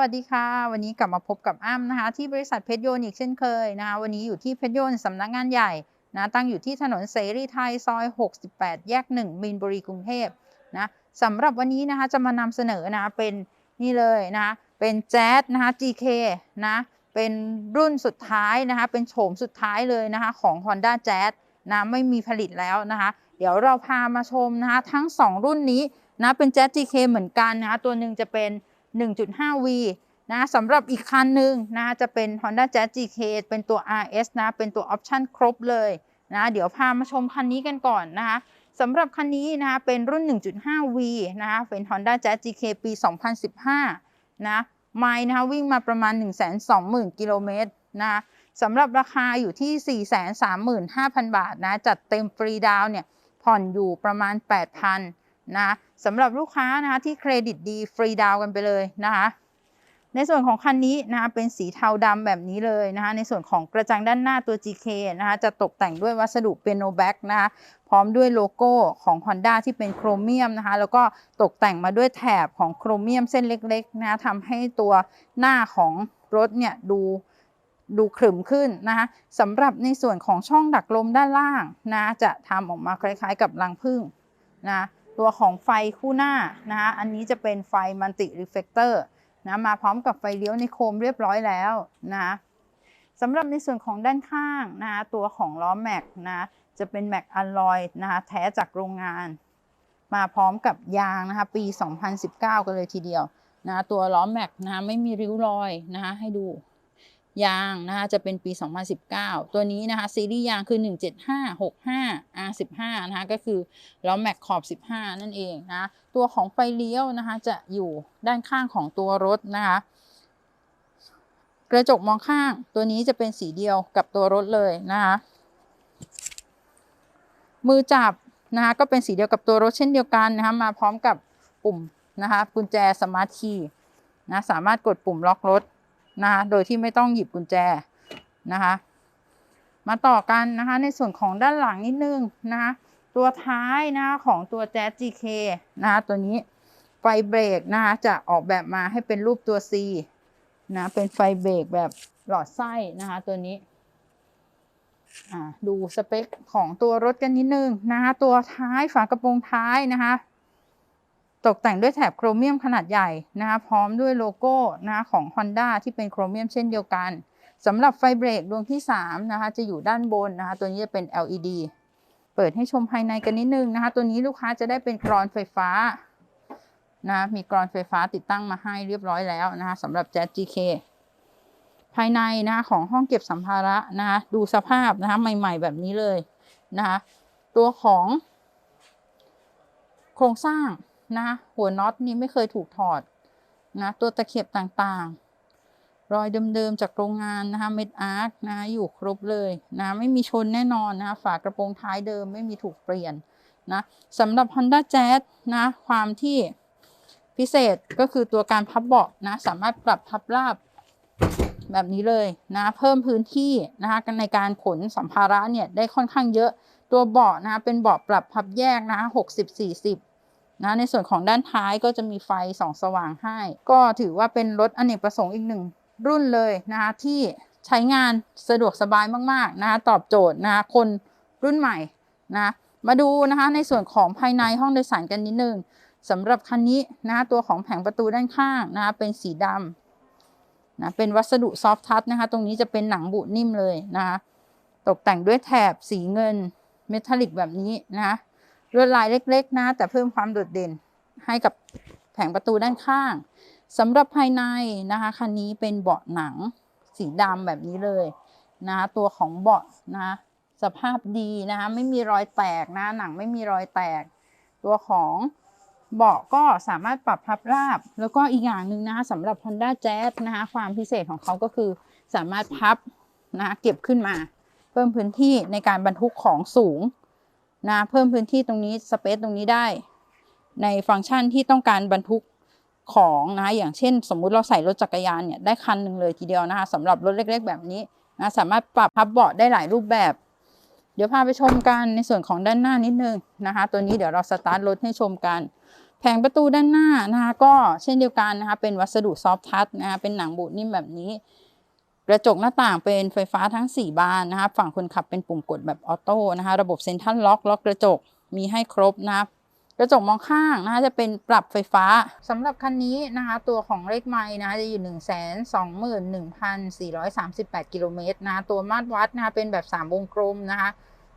วัสดีค่ะ วันนี้กลับมาพบกับอ้ำนะคะ ที่บริษัทเพชรโยนอีกเช่นเคยนะคะวันนี้อยู่ที่เพชรโยนสำนักงานใหญ่นะตั้งอยู่ที่ถนนเสรีไทยซอย 68 แยก 1 มีนบุรีกรุงเทพนะสำหรับวันนี้นะคะจะมานำเสนอนะเป็นนี่เลยนะคะเป็นแจ๊สนะคะ GK นะเป็นรุ่นสุดท้ายนะคะเป็นโฉมสุดท้ายเลยนะคะของ Honda Jazz นะไม่มีผลิตแล้วนะคะเดี๋ยวเราพามาชมนะคะทั้ง 2 รุ่นนี้นะเป็น Jazz GK เหมือนกันนะคะตัวหนึ่งจะเป็น 1.5V นะสำหรับอีกคันหนึ่งนะจะเป็น Honda Jazz GK เป็นตัว RS นะ เป็นตัวออปชั่นครบเลยนะ เดี๋ยวพามาชมคันนี้กันก่อนนะคะสำหรับคันนี้นะคะเป็นรุ่น 1.5V นะคะเป็น Honda Jazz GK ปี 2015 นะไมล์นะคะวิ่งมาประมาณ 120,000 กิโลเมตรนะสำหรับราคาอยู่ที่ 435,000 บาทนะ จัดเต็มฟรีดาวเนี่ยผ่อนอยู่ประมาณ 8,000นะ สำหรับลูกค้านะคะที่เครดิตดีฟรีดาวกันไปเลยนะคะ ในส่วนของคันนี้นะคะเป็นสีเทาดำแบบนี้เลยนะคะ ในส่วนของกระจังด้านหน้าตัว GK นะคะจะตกแต่งด้วยวัสดุเปียโนแบ็กนะคะพร้อมด้วยโลโก้ของ Honda ที่เป็นโครเมียมนะคะ แล้วก็ตกแต่งมาด้วยแถบของโครเมียมเส้นเล็กๆนะคะทำให้ตัวหน้าของรถเนี่ยดูดูขรึมขึ้นนะคะสำหรับในส่วนของช่องดักลมด้านล่างนะจะทำออกมาคล้ายๆกับรังผึ้งนะ ตัวของไฟคู่หน้านะคะอันนี้จะเป็นไฟมัลติรีเฟกเตอร์นะมาพร้อมกับไฟเลี้ยวในโคมเรียบร้อยแล้วนะสำหรับในส่วนของด้านข้างนะคะตัวของล้อแม็กนะจะเป็นแม็กอลลอยนะคะแท้จากโรงงาน มาพร้อมกับยางนะคะปี 2019 กันเลยทีเดียวนะตัวล้อแม็กนะคะไม่มีริ้วรอยนะคะให้ดู ยางนะคะจะเป็นปี 2019 ตัวนี้นะคะซีรีส์ยางคือ 17565 R15 นะคะก็คือล้อแม็กขอบ 15 นั่นเองนะตัวของไฟเลี้ยวนะคะจะอยู่ด้านข้างของตัวรถนะคะกระจกมองข้างตัวนี้จะเป็นสีเดียวกับตัวรถเลยนะคะมือจับนะคะก็เป็นสีเดียวกับตัวรถเช่นเดียวกันนะคะมาพร้อมกับปุ่มนะคะกุญแจสมาร์ทคีย์นะสามารถกดปุ่มล็อกรถ นะคะโดยที่ไม่ต้องหยิบกุญแจนะคะ มาต่อกันนะคะในส่วนของด้านหลังนิดนึงนะคะตัวท้ายนะคะของตัว Jazz GK นะคะตัวนี้ไฟเบรกนะคะจะออกแบบมาให้เป็นรูปตัว C นะเป็นไฟเบรกแบบหลอดไส้นะคะตัวนี้ดูสเปคของตัวรถกันนิดนึงนะคะตัวท้ายฝากระโปรงท้ายนะคะ ตกแต่งด้วยแถบโครเมียมขนาดใหญ่นะคะพร้อมด้วยโลโก้นะคะของ Honda ที่เป็นโครเมียมเช่นเดียวกันสำหรับไฟเบรกดวงที่3นะคะจะอยู่ด้านบนนะคะตัวนี้จะเป็น LED เปิดให้ชมภายในกันนิดนึงนะคะตัวนี้ลูกค้าจะได้เป็นกรอนไฟฟ้านะมีกรอนไฟฟ้าติดตั้งมาให้เรียบร้อยแล้วนะคะสำหรับ Jazz GK ภายในนะคะของห้องเก็บสัมภาระนะคะดูสภาพนะคะใหม่ ๆ แบบนี้เลยนะคะตัวของโครงสร้าง นะหัวน็อตนี้ไม่เคยถูกถอดนะตัวตะเข็บต่างๆ รอยเดิมๆจากโรงงานนะคะเม็ดอาร์คนะอยู่ครบเลยนะไม่มีชนแน่นอนนะฝากระโปรงท้ายเดิมไม่มีถูกเปลี่ยนนะสำหรับ Honda Jazz นะความที่พิเศษก็คือตัวการพับเบาะนะสามารถปรับพับราบแบบนี้เลยนะเพิ่มพื้นที่นะคะในการขนสัมภาระเนี่ยได้ค่อนข้างเยอะตัวเบาะนะเป็นเบาะปรับพับแยกนะหกสิบสี่สิบ นะในส่วนของด้านท้ายก็จะมีไฟส่องสว่างให้ ก็ถือว่าเป็นรถอเนกประสงค์อีกหนึ่งรุ่นเลยนะคะที่ใช้งานสะดวกสบายมากๆนะคะตอบโจทย์นะคะคนรุ่นใหม่นะมาดูนะคะในส่วนของภายในห้องโดยสารกันนิดนึงสำหรับคันนี้นะคะตัวของแผงประตูด้านข้างนะคะเป็นสีดำนะเป็นวัสดุซอฟทัชนะคะตรงนี้จะเป็นหนังบุนิ่มเลยนะคะตกแต่งด้วยแถบสีเงินเมทัลลิกแบบนี้นะคะ ลวดลายเล็กๆ นะ แต่เพิ่มความโดดเด่นให้กับแผงประตูด้านข้างสำหรับภายในนะคะคันนี้เป็นเบาะหนังสีดำแบบนี้เลยนะตัวของเบาะนะสภาพดีนะคะไม่มีรอยแตกนะหนังไม่มีรอยแตก ตัวของเบาะก็สามารถปรับพับราบ แล้วก็อีกอย่างหนึ่งนะคะสำหรับ Honda Jazz นะคะความพิเศษของเขาก็คือสามารถพับนะเก็บขึ้นมา เพิ่มพื้นที่ในการบรรทุกของสูง นะเพิ่มพื้นที่ตรงนี้สเปซตรงนี้ได้ ในฟังก์ชันที่ต้องการบรรทุกของนะอย่างเช่น สมมุติเราใส่รถจักรยานเนี่ยได้คันหนึ่งเลยทีเดียวนะคะสำหรับรถเล็ก ๆ แบบนี้นะสามารถปรับพับเบาะได้หลายรูปแบบ เดี๋ยวพาไปชมกันในส่วนของด้านหน้านิดนึงนะคะ ตัวนี้เดี๋ยวเราสตาร์ทรถให้ชมกัน แผงประตูด้านหน้านะคะก็เช่นเดียวกันนะคะเป็นวัสดุซอฟทัชนะคะเป็นหนังบูดนิ่มแบบนี้ กระจกหน้าต่างเป็นไฟฟ้าทั้ง 4 บานนะคะฝั่งคนขับเป็นปุ่มกดแบบออโต้นะคะระบบเซ็นทรัลล็อกล็อกกระจกมีให้ครบนะกระจกมองข้างนะคะจะเป็นปรับไฟฟ้าสำหรับคันนี้นะคะ ตัวของเลขไม้นะคะจะอยู่ 1 2 1 4 3 8 กิโลเมตรนะะตัวมาตรวัดนะคะเป็นแบบ 3 วงกลมนะคะ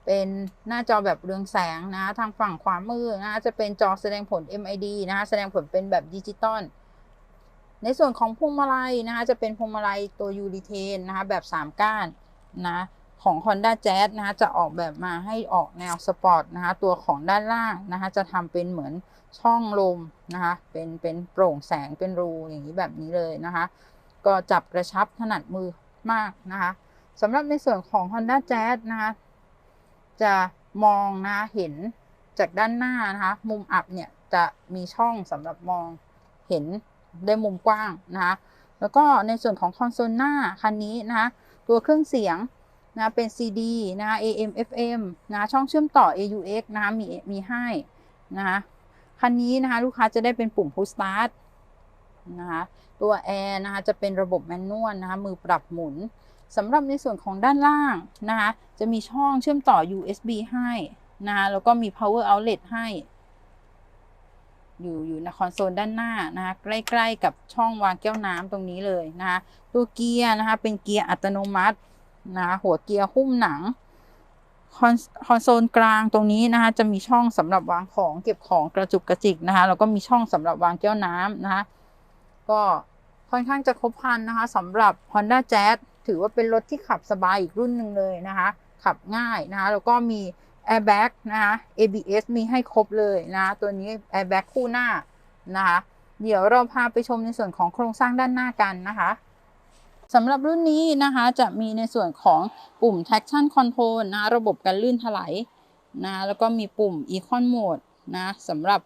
เป็นหน้าจอแบบเรืองแสงนะะทางฝั่งขวามือนะคะจะเป็นจอแสดงผล MID นะคะแสดงผลเป็นแบบดิจิตอล ในส่วนของพวงมาลัยนะคะจะเป็นพวงมาลัยตัวยูริเทนนะคะแบบ 3 ก้านนะของ Honda Jazz นะคะจะออกแบบมาให้ออกแนวสปอร์ตนะคะตัวของด้านล่างนะคะจะทำเป็นเหมือนช่องลมนะคะเป็นเป็นโปร่งแสงเป็นรูอย่างนี้แบบนี้เลยนะคะ ก็จับกระชับถนัดมือมากนะคะสำหรับในส่วนของ Honda Jazz นะคะจะมองนะเห็นจากด้านหน้านะคะมุมอับเนี่ยจะมีช่องสำหรับมองเห็น ได้มุมกว้างนะคะแล้วก็ในส่วนของคอนโซลหน้าคันนี้นะคะตัวเครื่องเสียงนะเป็น CD นะคะ AM FM นะช่องเชื่อมต่อ AUX นะคะมีมีให้นะคะคันนี้นะคะลูกค้าจะได้เป็นปุ่ม push start นะคะตัวแอร์นะคะจะเป็นระบบแมนนวลนะคะมือปรับหมุนสำหรับในส่วนของด้านล่างนะคะจะมีช่องเชื่อมต่อ USB ให้นะคะแล้วก็มี power outlet ให้ อยู่อยู่ในคอนโซลด้านหน้านะคะใกล้ๆกับช่องวางแก้วน้ำตรงนี้เลยนะคะตัวเกียร์นะคะเป็นเกียร์อัตโนมัตินะคะหัวเกียร์หุ้มหนังคอนคอนโซลกลางตรงนี้นะคะจะมีช่องสำหรับวางของเก็บของกระจุกกระจิกนะคะแล้วก็มีช่องสำหรับวางแก้วน้ำนะคะก็ค่อนข้างจะครบครันนะคะสำหรับ Honda Jazz ถือว่าเป็นรถที่ขับสบายอีกรุ่นหนึ่งเลยนะคะ ขับง่ายนะคะแล้วก็มี airbag นะคะ ABS มีให้ครบเลยนะตัวนี้ airbag คู่หน้านะคะเดี๋ยวเราพาไปชมในส่วนของโครงสร้างด้านหน้ากันนะคะสำหรับรุ่นนี้นะคะจะมีในส่วนของปุ่ม traction control นะระบบการลื่นถลายนะแล้วก็มีปุ่ม econ mode นะสำหรับ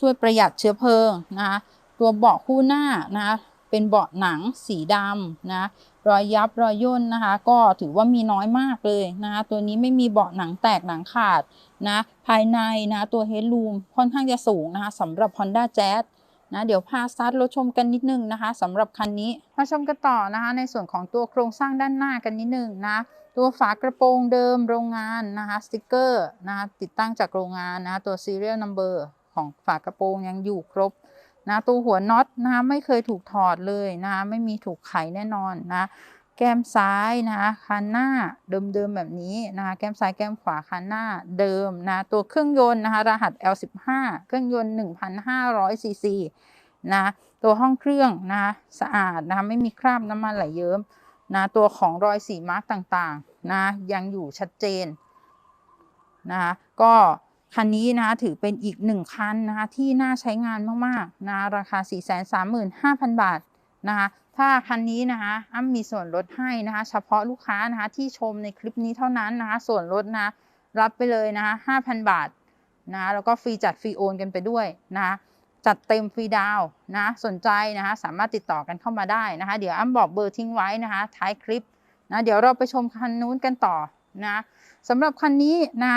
ช่วยประหยัดเชื้อเพลิงนะคะตัวเบาะคู่หน้านะเป็นเบาะหนังสีดำนะ รอยยับรอยย่นนะคะ ก็ถือว่ามีน้อยมากเลยนะคะตัวนี้ไม่มีเบาะหนังแตกหนังขาดนะภายในนะตัวเฮดรูมค่อนข้างจะสูงนะคะสำหรับ Honda Jazz นะเดี๋ยวพาสตาร์ทรถชมกันนิดนึงนะคะสำหรับคันนี้มาชมกันต่อนะคะในส่วนของตัวโครงสร้างด้านหน้ากันนิดนึงนะตัวฝากระโปรงเดิมโรงงานนะคะสติกเกอร์นะคะติดตั้งจากโรงงานนะตัว serial number ของฝากระโปรงยังอยู่ครบ นะตัวหัวน็อตนะไม่เคยถูกถอดเลยนะไม่มีถูกไขแน่นอนนะแก้มซ้ายนะคะคันหน้าเดิมๆแบบนี้นะคะแก้มซ้ายแก้มขวาคันหน้าเดิมนะตัวเครื่องยนต์นะคะรหัส L15 เครื่องยนต์ 1,500ซีซีนะตัวห้องเครื่องนะสะอาดนะคะไม่มีคราบน้ำมันไหลเยิ้มนะตัวของรอยสีมาร์กต่างๆนะยังอยู่ชัดเจนนะคะก็ คันนี้นะคะถือเป็นอีกหนึ่งคันนะคะที่น่าใช้งานมากๆนะราคา 435,000 บาทนะคะถ้าคันนี้นะคะอ้ำมีส่วนลดให้นะคะเฉพาะลูกค้านะคะที่ชมในคลิปนี้เท่านั้นนะคะส่วนลดนะรับไปเลยนะคะ5,000 บาทนะแล้วก็ฟรีจัดฟรีโอนกันไปด้วยนะคะจัดเต็มฟรีดาวนะสนใจนะคะสามารถติดต่อกันเข้ามาได้นะคะ เดี๋ยวอ้ำบอกเบอร์ทิ้งไว้นะคะท้ายคลิปนะเดี๋ยวเราไปชมคันนู้นกันต่อนะสำหรับคันนี้นะ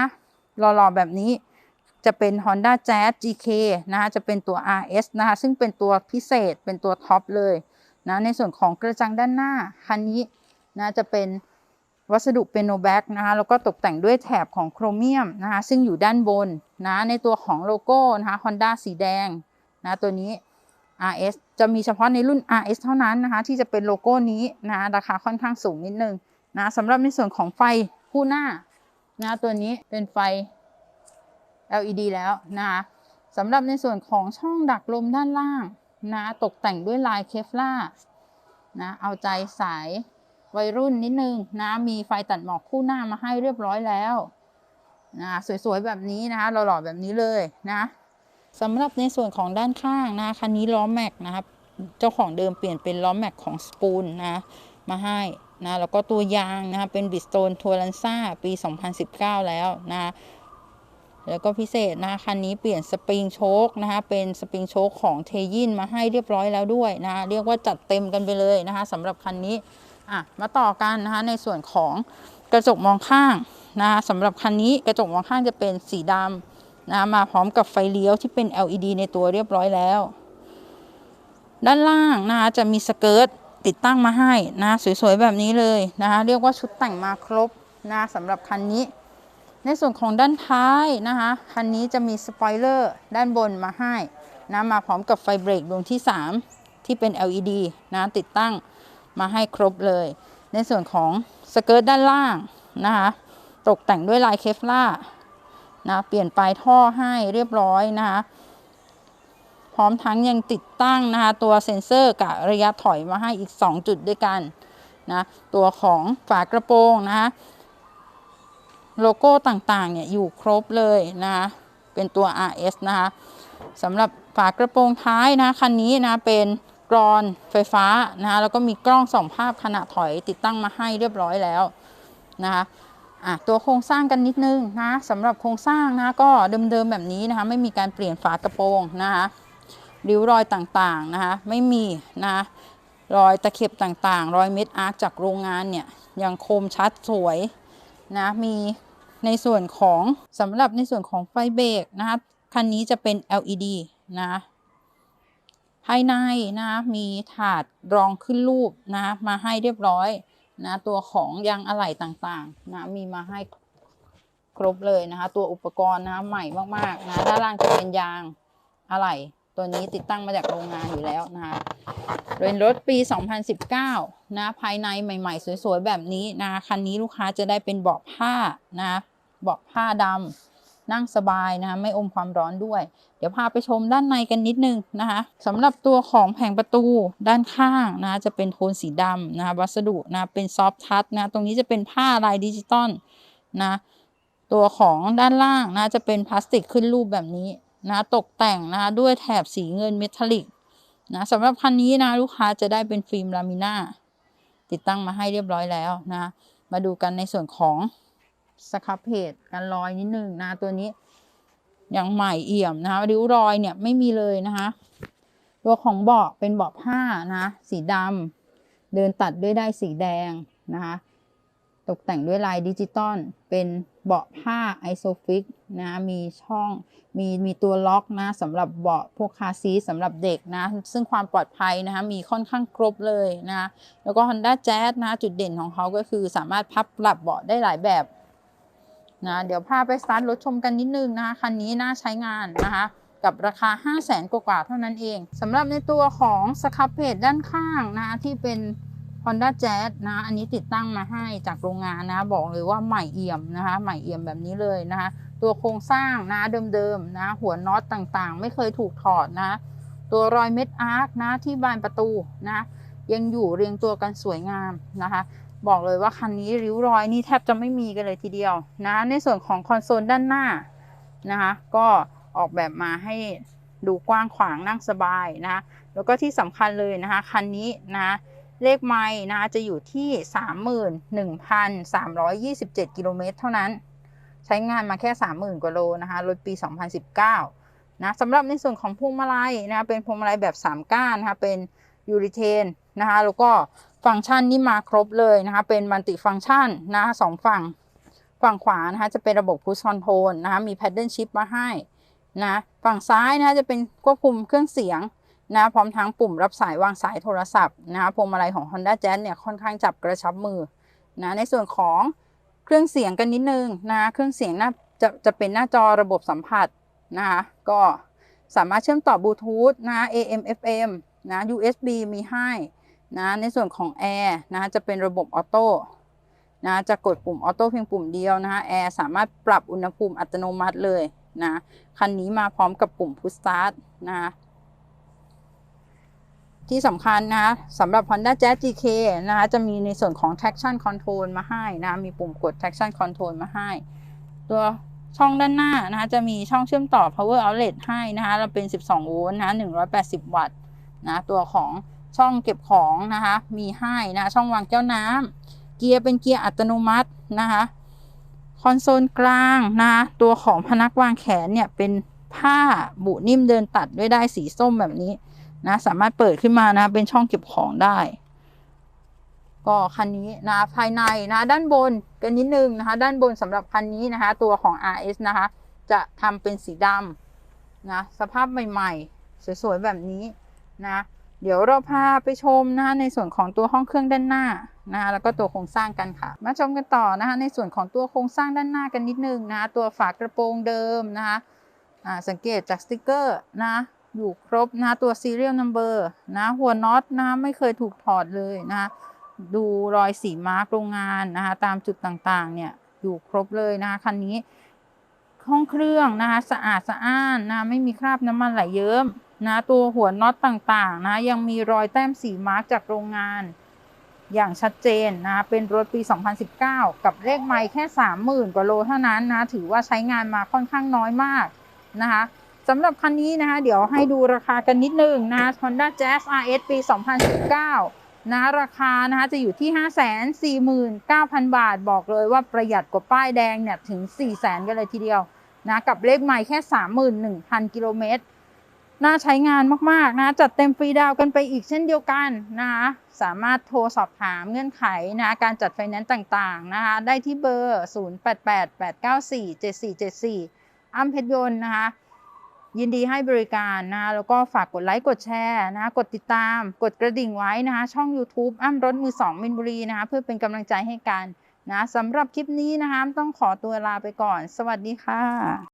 หล่อๆแบบนี้จะเป็น Honda Jazz GK นะคะจะเป็นตัว RS นะคะซึ่งเป็นตัวพิเศษเป็นตัวท็อปเลยนะในส่วนของกระจังด้านหน้า คันนี้นะจะเป็นวัสดุเป็นโนแบ็กนะคะแล้วก็ตกแต่งด้วยแถบของโครเมียมนะคะซึ่งอยู่ด้านบนนะในตัวของโลโก้นะคะ Honda สีแดงนะตัวนี้ RS จะมีเฉพาะในรุ่น RS เท่านั้นนะคะที่จะเป็นโลโก้นี้นะราคาค่อนข้างสูงนิดนึงนะสำหรับในส่วนของไฟคู่หน้า นะตัวนี้เป็นไฟ LED แล้วนะคะสำหรับในส่วนของช่องดักลมด้านล่างนะตกแต่งด้วยลายเคฟล่านะเอาใจสายวัยรุ่นนิดนึงนะมีไฟตัดหมอกคู่หน้ามาให้เรียบร้อยแล้วนะสวยๆแบบนี้นะคะหล่อๆแบบนี้เลยนะสำหรับในส่วนของด้านข้างนะคันนี้ล้อแม็กนะครับ เจ้าของเดิมเปลี่ยนเป็นล้อแม็กของสปูลนะมาให้ นะแล้วก็ตัวยางนะคะเป็นบิสโตนทัวรันซ่าปี 2019 แล้วนะแล้วก็พิเศษนะคันนี้เปลี่ยนสปริงโชคนะคะเป็นสปริงโชคของเทยินมาให้เรียบร้อยแล้วด้วยนะะเรียกว่าจัดเต็มกันไปเลยนะคะสำหรับคันนี้อะมาต่อกันนะคะในส่วนของกระจกมองข้างนะคะสำหรับคันนี้กระจกมองข้างจะเป็นสีดำนะมาพร้อมกับไฟเลี้ยวที่เป็น LED ในตัวเรียบร้อยแล้ว ด้านล่างนะคะจะมีสเกิร์ต ติดตั้งมาให้นะสวยๆแบบนี้เลยนะคะเรียกว่าชุดแต่งมาครบนะสำหรับคันนี้ ในส่วนของด้านท้ายนะคะคันนี้จะมีสปอยเลอร์ด้านบนมาให้นะมาพร้อมกับไฟเบรกดวงที่ 3 ที่เป็น LED นะติดตั้งมาให้ครบเลย ในส่วนของสเกิร์ตด้านล่างนะคะตกแต่งด้วยลายเคฟล่านะเปลี่ยนปลายท่อให้เรียบร้อยนะคะ พร้อมทั้งยังติดตั้งนะคะตัวเซ็นเซอร์กับระยะถอยมาให้อีก 2 จุดด้วยกันนะตัวของฝากระโปรงนะคะโลโก้ต่างๆเนี่ยอยู่ครบเลยนะคะเป็นตัว RS นะคะสำหรับฝากระโปรงท้ายนะคันนี้นะเป็นกรอนไฟฟ้านะคะแล้วก็มีกล้องส่องภาพขณะถอยติดตั้งมาให้เรียบร้อยแล้วนะคะะตัวโครงสร้างกันนิดนึงนะสำหรับโครงสร้างนะก็เดิมๆแบบนี้นะคะไม่มีการเปลี่ยนฝากระโปรงนะคะ ริ้วรอยต่างๆนะคะไม่มีนะคะรอยตะเข็บต่างๆ รอยเม็ดอาร์คจากโรงงานเนี่ยยังคมชัดสวยนะมีในส่วนของสำหรับในส่วนของไฟเบรกนะคะคันนี้จะเป็น LED นะภายในนะมีถาดรองขึ้นรูปนะมาให้เรียบร้อยนะตัวของยางอะไหล่ต่างๆนะมีมาให้ครบเลยนะคะ ตัวอุปกรณ์นะใหม่มากๆนะด้านล่างจะเป็นยางอะไหล่ ตัวนี้ติดตั้งมาจากโรงงานอยู่แล้วนะคะเป็นรถปี 2019 นะ ภายในใหม่ ๆ สวย ๆ แบบนี้นะคันนี้ลูกค้าจะได้เป็นเบาะผ้านะเบาะผ้าดำนั่งสบายนะคะไม่อมความร้อนด้วย เดี๋ยวพาไปชมด้านในกันนิดนึงนะคะสำหรับตัวของแผงประตูด้านข้างนะจะเป็นโทนสีดำนะคะวัสดุนะเป็นซอฟทัชนะตรงนี้จะเป็นผ้าลายดิจิตอลนะตัวของด้านล่างนะจะเป็นพลาสติกขึ้นรูปแบบนี้ นะตกแต่งนะด้วยแถบสีเงินเมทัลลิกนะสำหรับคันนี้นะลูกค้าจะได้เป็นฟิล์มลามิน่าติดตั้งมาให้เรียบร้อยแล้วนะมาดูกันในส่วนของสครับเพจกันรอยนิดนึงนะตัวนี้ยังใหม่เอี่ยมนะคะริ้วรอยเนี่ยไม่มีเลยนะคะตัวของเบาะเป็นเบาะผ้านะสีดำเดินตัดด้วยได้สีแดงนะคะ ตกแต่งด้วยลายดิจิตอลเป็นเบาะผ้าไอโซฟิกนะมีช่องมีมีตัวล็อกนะสำหรับเบาะพวกคาร์ซีสำหรับเด็กนะซึ่งความปลอดภัยนะคะมีค่อนข้างครบเลยนะแล้วก็ Honda Jazz นะจุดเด่นของเขาก็คือสามารถพับปรับเบาะได้หลายแบบนะเดี๋ยวพาไปสตาร์ทรถชมกันนิดนึงนะคะคันนี้น่าใช้งานนะคะกับราคา 5 0 0แสนกว่าเท่านั้นเองสำหรับในตัวของสครับเพจด้านข้างนะที่เป็น Honda Jazz นะอันนี้ติดตั้งมาให้จากโรงงานนะ บอกเลยว่าใหม่เอี่ยมนะคะใหม่เอี่ยมแบบนี้เลยนะคะ ตัวโครงสร้างนะเดิมๆนะหัวน็อตต่างๆ ไม่เคยถูกถอดนะ ตัวรอยเม็ดอาร์คนะที่บานประตูนะยังอยู่เรียงตัวกันสวยงามนะคะ บอกเลยว่าคันนี้ริ้วรอยนี่แทบจะไม่มีกันเลยทีเดียวนะในส่วนของคอนโซลด้านหน้านะคะ ก็ออกแบบมาให้ดูกว้างขวางนั่งสบายนะแล้วก็ที่สำคัญเลยนะคะ คันนี้นะ เลขไม้นะจะอยู่ที่ 31,327 กิโลเมตรเท่านั้น ใช้งานมาแค่ 30,000 กว่าโลนะคะรถปี 2019 นะสำหรับในส่วนของพวงมาลัยนะเป็นพวงมาลัยแบบ 3 ก้านนะคะเป็นยูริเทนนะคะแล้วก็ฟังก์ชันนี่มาครบเลยนะคะเป็นมัลติฟังก์ชันนะคะสองฝั่งฝั่งขวานะคะจะเป็นระบบพุชคอนโทรลนะคะมีแพดเดิลชิพมาให้นะฝั่งซ้ายนะคะจะเป็นควบคุมเครื่องเสียง นะพร้อมทั้งปุ่มรับสายวางสายโทรศัพท์นะคะพวงมาลัยของ Honda Jazz เนี่ยค่อนข้างจับกระชับมือนะในส่วนของเครื่องเสียงกันนิดนึงนะเครื่องเสียงน่าจะจะเป็นหน้าจอระบบสัมผัสนะคะก็สามารถเชื่อมต่อบลูทูธนะ AM FM นะ USB มีให้นะในส่วนของแอร์นะจะเป็นระบบออโต้นะจะกดปุ่มออโต้เพียงปุ่มเดียวนะคะแอร์สามารถปรับอุณหภูมิอัตโนมัติเลยนะคันนี้มาพร้อมกับปุ่ม Push Start นะ ที่สำคัญนะคะสำหรับ Honda Jazz GK นะคะจะมีในส่วนของ traction control มาให้นะมีปุ่มกด traction control มาให้ ตัวช่องด้านหน้านะคะจะมีช่องเชื่อมต่อ power outlet ให้นะคะเราเป็น 12 โวลต์นะ180 วัตต์นะตัวของช่องเก็บของนะคะมีให้นะช่องวางแก้วน้ำเกียร์เป็นเกียร์อัตโนมัตินะคะคอนโซลกลางนะตัวของพนักวางแขนเนี่ยเป็นผ้าบุนิ่มเดินตัดด้วยได้สีส้มแบบนี้ นะสามารถเปิดขึ้นมานะเป็นช่องเก็บของได้ ก็คันนี้นะภายในนะด้านบนกันนิดนึงนะคะด้านบนสำหรับคันนี้นะคะตัวของ RS นะคะจะทำเป็นสีดำนะสภาพใหม่ๆ สวยๆแบบนี้นะเดี๋ยวเราพาไปชมนะคะในส่วนของตัวห้องเครื่องด้านหน้านะคะแล้วก็ตัวโครงสร้างกันค่ะ มาชมกันต่อนะคะในส่วนของตัวโครงสร้างด้านหน้ากันนิดนึงนะะตัวฝากระโปรงเดิมนะคะสังเกตจากสติกเกอร์นะ อยู่ครบนะคะตัว serial number นะหัวน็อตนะไม่เคยถูกถอดเลยนะคะดูรอยสีมาร์กโรงงานนะคะตามจุดต่างๆเนี่ยอยู่ครบเลยนะคะคันนี้ห้องเครื่องนะคะสะอาดสะอ้านนะไม่มีคราบน้ำมันไหลเยิ้มนะตัวหัวน็อตต่างๆนะยังมีรอยแต้มสีมาร์กจากโรงงาน อย่างชัดเจนนะเป็นรถปี 2019 กับเลขไมล์แค่ 30,000 กว่าโลเท่านั้นนะถือว่าใช้งานมาค่อนข้างน้อยมากนะคะ สำหรับคันนี้นะคะเดี๋ยวให้ดูราคากันนิดนึงนะ Honda Jazz RS ปี 2019 นะราคานะคะจะอยู่ที่ 549,000 บาท บอกเลยว่าประหยัดกว่าป้ายแดงเนี่ยถึง 400,000 กันเลยทีเดียวนะกับเลขใหม่แค่ 31,000 กิโลเมตร น่าใช้งานมาก ๆ นะ จัดเต็มฟรีดาวกันไปอีกเช่นเดียวกันนะคะสามารถโทรสอบถามเงื่อนไขนะการจัดไฟแนนซ์ต่างๆนะคะได้ที่เบอร์ 0888947474 อ้ำเพชรยนต์นะคะ ยินดีให้บริการนะแล้วก็ฝากกดไลค์กดแชร์นะกดติดตาม กดกระดิ่งไว้นะคะช่อง YouTube อ้ำรถมือสองมินบุรีนะคะเพื่อเป็นกำลังใจให้กันนะสำหรับคลิปนี้นะคะต้องขอตัวลาไปก่อน สวัสดีค่ะ